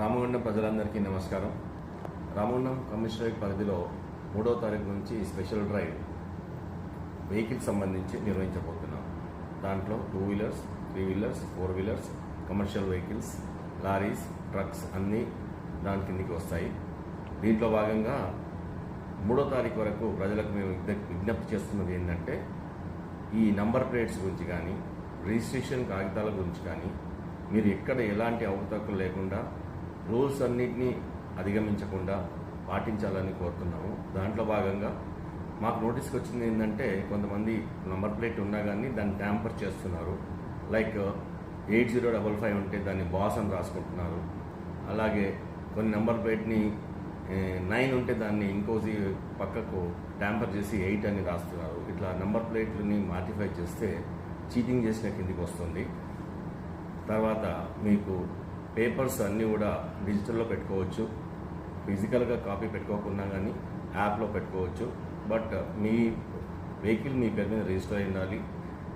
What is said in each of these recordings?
రామగుండం ప్రజలందరికీ నమస్కారం. రామగుండం కమిషనరేట్ పరిధిలో మూడో తారీఖు నుంచి స్పెషల్ డ్రైవ్ వెహికల్స్ సంబంధించి నిర్వహించబోతున్నాం. దాంట్లో two wheelers three wheelers four wheelers commercial vehicles lorries trucks అన్నీ దాని కిందికి వస్తాయి. దీంట్లో భాగంగా మూడో తారీఖు వరకు ప్రజలకు మేము విజ్ఞప్తి చేస్తున్నది ఏంటంటే ఈ నంబర్ ప్లేట్స్ గురించి కానీ రిజిస్ట్రేషన్ కాగితాల గురించి కానీ మీరు ఎక్కడ ఎలాంటి అవతకులు లేకుండా రూల్స్ అన్నింటినీ అధిగమించకుండా పాటించాలని కోరుతున్నాము. దాంట్లో భాగంగా మాకు నోటీస్కి వచ్చింది ఏంటంటే కొంతమంది నంబర్ ప్లేట్ ఉన్నా కానీ దాన్ని ట్యాంపర్ చేస్తున్నారు. Like eight zero double five ఉంటే దాన్ని బాస్ అని రాసుకుంటున్నారు. అలాగే కొన్ని నెంబర్ ప్లేట్ని నైన్ ఉంటే దాన్ని ఇంకోసి పక్కకు ట్యాంపర్ చేసి ఎయిట్ అని రాస్తున్నారు. ఇట్లా నెంబర్ ప్లేట్లని మాడిఫై చేస్తే చీటింగ్ చేసిన కిందికి వస్తుంది. తర్వాత మీకు పేపర్స్ అన్నీ కూడా డిజిటల్లో పెట్టుకోవచ్చు. ఫిజికల్గా కాపీ పెట్టుకోకుండా కానీ యాప్లో పెట్టుకోవచ్చు. బట్ మీ వెహికల్ మీ పేరు మీద రిజిస్టర్ అయి ఉండాలి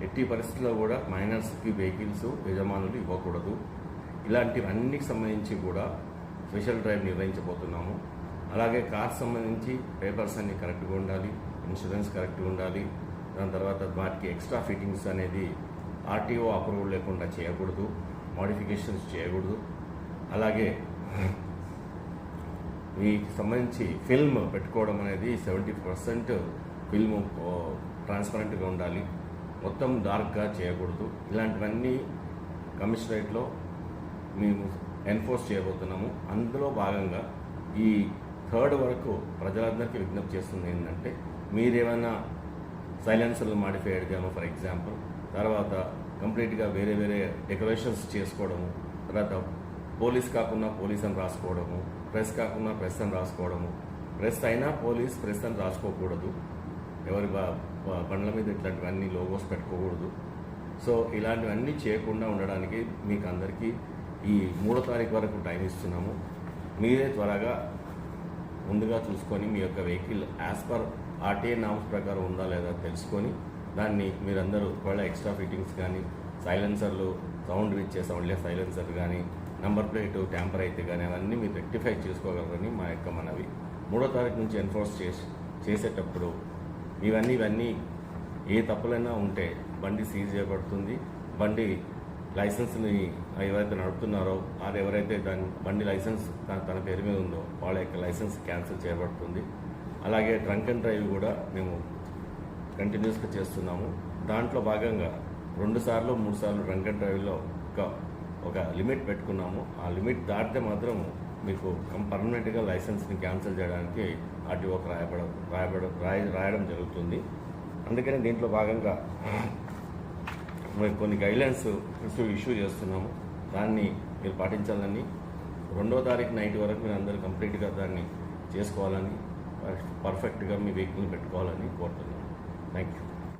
ఎట్టి పరిస్థితుల్లో కూడా మైనర్స్కి వెహికల్స్ యజమానులు ఇవ్వకూడదు. ఇలాంటివన్నిటికి సంబంధించి కూడా స్పెషల్ డ్రైవ్ నిర్వహించబోతున్నాము. అలాగే కార్ సంబంధించి పేపర్స్ అన్నీ కరెక్ట్గా ఉండాలి. ఇన్సూరెన్స్ కరెక్ట్గా ఉండాలి. దాని తర్వాత వాటికి ఎక్స్ట్రా ఫిట్టింగ్స్ అనేది ఆర్టీఓ అప్రూవల్ లేకుండా చేయకూడదు. మోడిఫికేషన్స్ చేయకూడదు. అలాగే వీటికి సంబంధించి ఫిల్మ్ పెట్టుకోవడం అనేది సెవెంటీ పర్సెంట్ ఫిల్మ్ ట్రాన్స్పరెంట్గా ఉండాలి. మొత్తం డార్క్గా చేయకూడదు. ఇలాంటివన్నీ కమిషనరేట్లో మేము ఎన్ఫోర్స్ చేయబోతున్నాము. అందులో భాగంగా ఈ థర్డ్ వరకు ప్రజలందరికీ విజ్ఞప్తి చేస్తుంది ఏంటంటే మీరేమైనా సైలెన్సర్లు మాడిఫై చేయడము ఫర్ ఎగ్జాంపుల్. తర్వాత కంప్లీట్గా వేరే వేరే డెకరేషన్స్ చేసుకోవడము తర్వాత పోలీస్ కాకుండా పోలీస్ అని రాసుకోవడము ప్రెస్ కాకుండా ప్రెస్ అని రాసుకోవడము. ప్రెస్ అయినా పోలీస్ ప్రెస్ అని రాసుకోకూడదు. ఎవరి బండ్ల మీద ఇట్లాంటివన్నీ లోగోస్ పెట్టుకోకూడదు. సో ఇలాంటివన్నీ చేయకుండా ఉండడానికి మీకు అందరికీ ఈ మూడో తారీఖు వరకు టైం ఇస్తున్నాము. మీరే త్వరగా ముందుగా చూసుకొని మీ యొక్క vehicle as per RTA norms ప్రకారం ఉందా లేదా తెలుసుకొని దాన్ని మీరందరూ ఒకవేళ ఎక్స్ట్రా ఫిట్టింగ్స్ కానీ సైలెన్సర్లు సౌండ్ ఇచ్చే సౌండ్లే సైలెన్సర్ కానీ నంబర్ ప్లేట్ ట్యాంపర్ అయితే కానీ అవన్నీ మీరు రెక్టిఫై చేసుకోగలరని మా యొక్క మనవి. మూడో తారీఖు నుంచి ఎన్ఫోర్స్ చేసి చేసేటప్పుడు ఇవన్నీ ఇవన్నీ ఏ తప్పులైనా ఉంటే బండి సీజ్ చేయబడుతుంది. బండి లైసెన్స్ని ఎవరైతే నడుపుతున్నారో వారు ఎవరైతే దాని బండి లైసెన్స్ తన తన పేరు మీద ఉందో వాళ్ళ యొక్క లైసెన్స్ క్యాన్సిల్ చేయబడుతుంది. అలాగే ట్రంక్ అండ్ డ్రైవ్ కూడా మేము కంటిన్యూస్గా చేస్తున్నాము. దాంట్లో భాగంగా రెండు సార్లు మూడు సార్లు ట్రంక్ అండ్ డ్రైవ్లో ఒక ఒక లిమిట్ పెట్టుకున్నాము. ఆ లిమిట్ దాటితే మాత్రం మీకు పర్మనెంట్గా లైసెన్స్ని క్యాన్సిల్ చేయడానికి ఆర్టీఓకి రాయబడ రాయబడ రాయ రాయడం జరుగుతుంది. అందుకని దీంట్లో భాగంగా మేము కొన్ని గైడ్లైన్స్ ఇష్యూ చేస్తున్నాము. దాన్ని మీరు పాటించాలని. రెండో తారీఖు నైట్ వరకు మీరు అందరూ కంప్లీట్గా దాన్ని చేసుకోవాలని పర్ఫెక్ట్గా మీ వెహికల్ పెట్టుకోవాలని కోరుతున్నాను థ్యాంక్ యూ